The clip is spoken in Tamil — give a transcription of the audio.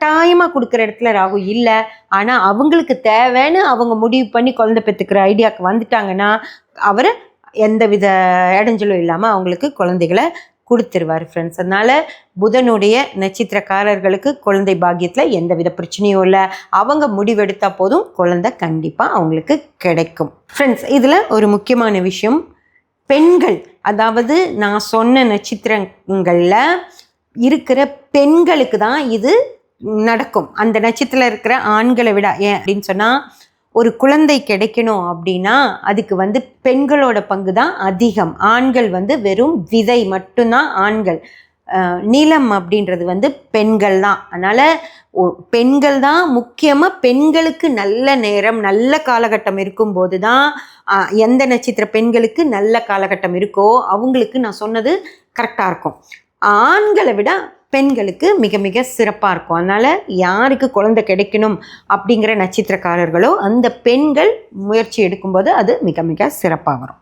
கட்டாயமாக கொடுக்குற இடத்துல ராகு இல்லை. ஆனால் அவங்களுக்கு தேவைன்னு அவங்க முடிவு பண்ணி குழந்தை பெற்றுக்கிற ஐடியாவுக்கு வந்துட்டாங்கன்னா அவர் எந்தவித இடைஞ்சலும் இல்லாமல் அவங்களுக்கு குழந்தைகளை கொடுத்துருவார் ஃப்ரெண்ட்ஸ் அதனால் புதனுடைய நட்சத்திரக்காரர்களுக்கு குழந்தை பாக்கியத்தில் எந்த வித பிரச்சனையும் இல்லை. அவங்க முடிவெடுத்தால் போதும் குழந்தை கண்டிப்பாக அவங்களுக்கு கிடைக்கும். ஃப்ரெண்ட்ஸ் இதில் ஒரு முக்கியமான விஷயம். பெண்கள் அதாவது நான் சொன்ன நட்சத்திரங்களில் இருக்கிற பெண்களுக்கு தான் இது நடக்கும். அந்த நட்சத்திரத்தில் இருக்கிற ஆண்களை விட ஏன் அப்படின்னு சொன்னால் ஒரு குழந்தை கிடைக்கணும் அப்படின்னா அதுக்கு வந்து பெண்களோட பங்கு தான் அதிகம். ஆண்கள் வந்து வெறும் விதை மட்டும்தான் ஆண்கள். நீளம் அப்படின்றது வந்து பெண்கள் தான் அதனால் பெண்கள் தான் முக்கியமாக பெண்களுக்கு நல்ல நேரம் நல்ல காலகட்டம் இருக்கும்போது தான் எந்த நட்சத்திர பெண்களுக்கு நல்ல காலகட்டம் இருக்கோ அவங்களுக்கு நான் சொன்னது கரெக்டாக இருக்கும். ஆண்களை விட பெண்களுக்கு மிக மிக சிறப்பாக இருக்கும். அதனால் யாருக்கு குழந்தை கிடைக்கணும் அப்படிங்கிற நட்சத்திரக்காரர்களோ அந்த பெண்கள் முயற்சி எடுக்கும்போது அது மிக மிக சிறப்பாக வரும்.